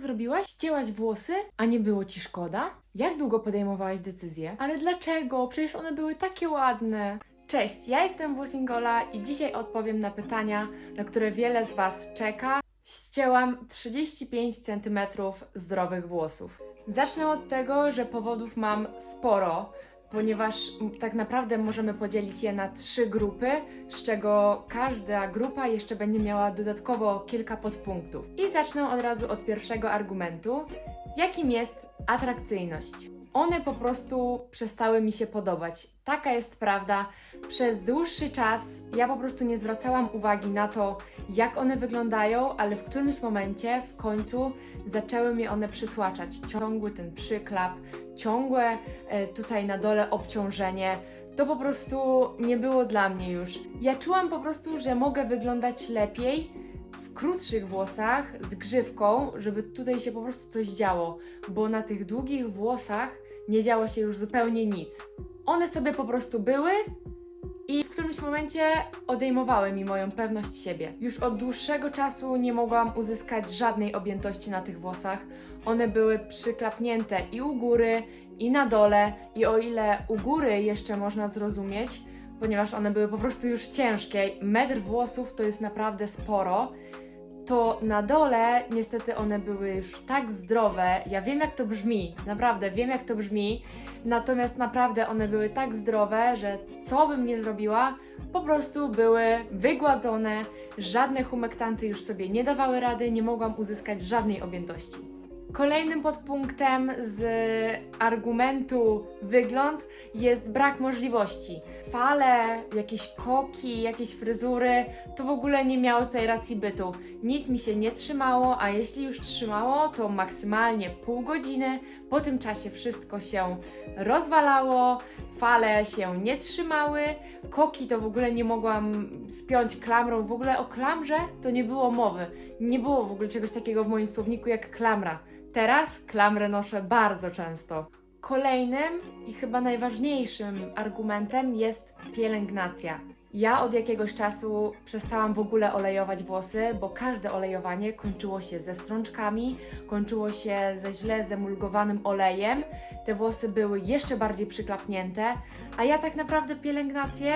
zrobiłaś? Ścięłaś włosy, a nie było ci szkoda? Jak długo podejmowałaś decyzję? Ale dlaczego? Przecież one były takie ładne. Cześć, ja jestem Włosingola i dzisiaj odpowiem na pytania, na które wiele z Was czeka. Ścięłam 35 cm zdrowych włosów. Zacznę od tego, że powodów mam sporo, ponieważ tak naprawdę możemy podzielić je na trzy grupy, z czego każda grupa jeszcze będzie miała dodatkowo kilka podpunktów. I zacznę od razu od pierwszego argumentu, jakim jest atrakcyjność. One po prostu przestały mi się podobać. Taka jest prawda. Przez dłuższy czas ja po prostu nie zwracałam uwagi na to, jak one wyglądają, ale w którymś momencie, w końcu, zaczęły mnie one przytłaczać. Ciągły ten przyklap, ciągłe e, tutaj na dole obciążenie. To po prostu nie było dla mnie już. Ja czułam po prostu, że mogę wyglądać lepiej w krótszych włosach z grzywką, żeby tutaj się po prostu coś działo, bo na tych długich włosach nie działo się już zupełnie nic. One sobie po prostu były i w którymś momencie odejmowały mi moją pewność siebie. Już od dłuższego czasu nie mogłam uzyskać żadnej objętości na tych włosach. One były przyklapnięte i u góry, i na dole, i o ile u góry jeszcze można zrozumieć, ponieważ one były po prostu już ciężkie, metr włosów to jest naprawdę sporo, to na dole niestety one były już tak zdrowe. Ja wiem jak to brzmi, naprawdę wiem jak to brzmi. Natomiast naprawdę one były tak zdrowe, że co bym nie zrobiła, po prostu były wygładzone, żadne humektanty już sobie nie dawały rady, nie mogłam uzyskać żadnej objętości. Kolejnym podpunktem z argumentu wygląd jest brak możliwości. Fale, jakieś koki, jakieś fryzury, to w ogóle nie miało tutaj racji bytu. Nic mi się nie trzymało, a jeśli już trzymało, to maksymalnie pół godziny. Po tym czasie wszystko się rozwalało, fale się nie trzymały, koki to w ogóle nie mogłam spiąć klamrą. W ogóle o klamrze to nie było mowy. Nie było w ogóle czegoś takiego w moim słowniku jak klamra. Teraz klamrę noszę bardzo często. Kolejnym i chyba najważniejszym argumentem jest pielęgnacja. Ja od jakiegoś czasu przestałam w ogóle olejować włosy, bo każde olejowanie kończyło się ze strączkami, kończyło się ze źle zemulgowanym olejem. Te włosy były jeszcze bardziej przyklapnięte, a ja tak naprawdę pielęgnację,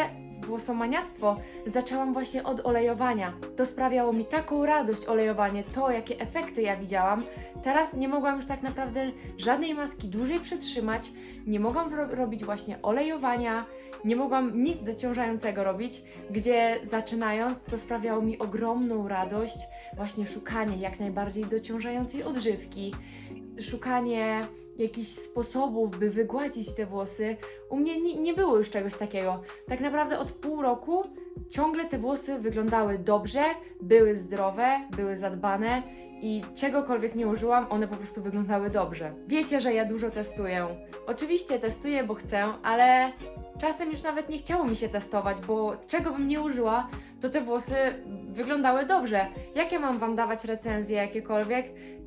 włosomaniactwo zaczęłam właśnie od olejowania. To sprawiało mi taką radość olejowanie, to jakie efekty ja widziałam. Teraz nie mogłam już tak naprawdę żadnej maski dłużej przetrzymać, nie mogłam ro- robić właśnie olejowania, nie mogłam nic dociążającego robić, gdzie zaczynając to sprawiało mi ogromną radość właśnie szukanie jak najbardziej dociążającej odżywki, szukanie jakichś sposobów, by wygładzić te włosy. U mnie nie, nie było już czegoś takiego. Tak naprawdę od pół roku ciągle te włosy wyglądały dobrze, były zdrowe, były zadbane i czegokolwiek nie użyłam, one po prostu wyglądały dobrze. Wiecie, że ja dużo testuję. Oczywiście testuję, bo chcę, ale czasem już nawet nie chciało mi się testować, bo czego bym nie użyła, to te włosy wyglądały dobrze. Jak ja mam Wam dawać recenzje jakiekolwiek,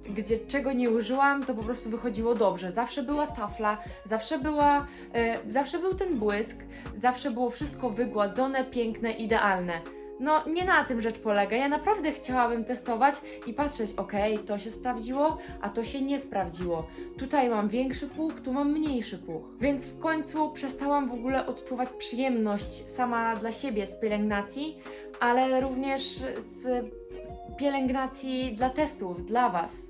gdzie czego nie użyłam, to po prostu wychodziło dobrze. Zawsze była tafla, zawsze była, e, zawsze był ten błysk, zawsze było wszystko wygładzone, piękne, idealne. No, nie na tym rzecz polega. Ja naprawdę chciałabym testować i patrzeć, okej, to się sprawdziło, a to się nie sprawdziło. Tutaj mam większy puch, tu mam mniejszy puch. Więc w końcu przestałam w ogóle odczuwać przyjemność sama dla siebie z pielęgnacji, ale również z pielęgnacji dla testów, dla Was.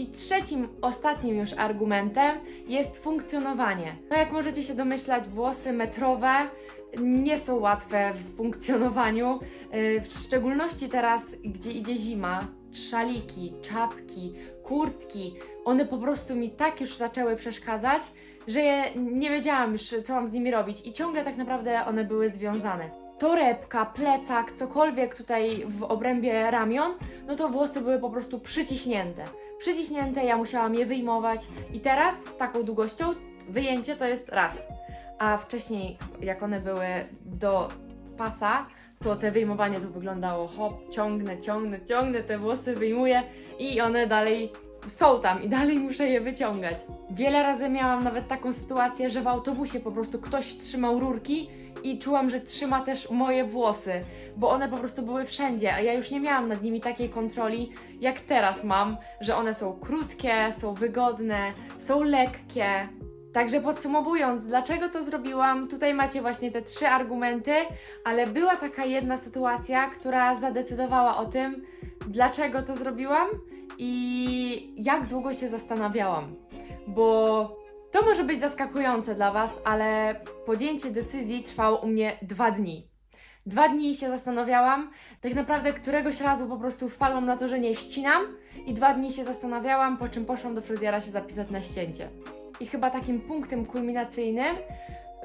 I trzecim, ostatnim już argumentem jest funkcjonowanie. No jak możecie się domyślać, włosy metrowe nie są łatwe w funkcjonowaniu, yy, w szczególności teraz, gdzie idzie zima. Szaliki, czapki, kurtki, one po prostu mi tak już zaczęły przeszkadzać, że nie wiedziałam już, co mam z nimi robić i ciągle tak naprawdę one były związane. Torebka, plecak, cokolwiek tutaj w obrębie ramion, no to włosy były po prostu przyciśnięte. Przyciśnięte, ja musiałam je wyjmować i teraz z taką długością wyjęcie to jest raz. A wcześniej, jak one były do pasa, to te wyjmowanie to wyglądało hop, ciągnę, ciągnę, ciągnę, te włosy wyjmuję i one dalej są tam i dalej muszę je wyciągać. Wiele razy miałam nawet taką sytuację, że w autobusie po prostu ktoś trzymał rurki i czułam, że trzyma też moje włosy, bo one po prostu były wszędzie, a ja już nie miałam nad nimi takiej kontroli, jak teraz mam, że one są krótkie, są wygodne, są lekkie. Także podsumowując, dlaczego to zrobiłam, tutaj macie właśnie te trzy argumenty, ale była taka jedna sytuacja, która zadecydowała o tym, dlaczego to zrobiłam i jak długo się zastanawiałam. Bo to może być zaskakujące dla Was, ale podjęcie decyzji trwało u mnie dwa dni. Dwa dni się zastanawiałam, tak naprawdę któregoś razu po prostu wpadłam na to, że nie ścinam i dwa dni się zastanawiałam, po czym poszłam do fryzjera się zapisać na ścięcie. I chyba takim punktem kulminacyjnym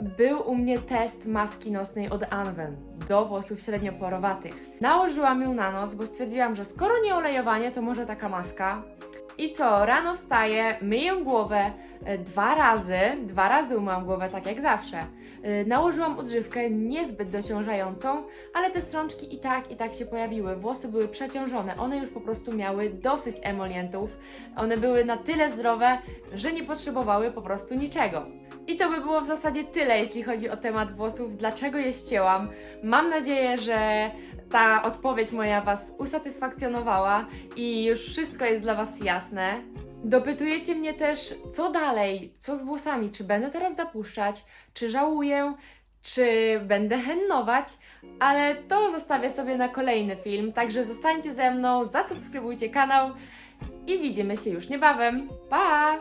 był u mnie test maski nocnej od Anwen do włosów średnioporowatych. Nałożyłam ją na noc, bo stwierdziłam, że skoro nie olejowanie, to może taka maska. I co, rano wstaję, myję głowę e, dwa razy, dwa razy umyłam głowę tak jak zawsze. E, Nałożyłam odżywkę niezbyt dociążającą, ale te strączki i tak, i tak się pojawiły. Włosy były przeciążone, one już po prostu miały dosyć emolientów. One były na tyle zdrowe, że nie potrzebowały po prostu niczego. I to by było w zasadzie tyle, jeśli chodzi o temat włosów, dlaczego je ścięłam. Mam nadzieję, że ta odpowiedź moja Was usatysfakcjonowała i już wszystko jest dla Was jasne. Dopytujecie mnie też, co dalej, co z włosami, czy będę teraz zapuszczać, czy żałuję, czy będę hennować, ale to zostawię sobie na kolejny film, także zostańcie ze mną, zasubskrybujcie kanał i widzimy się już niebawem. Pa!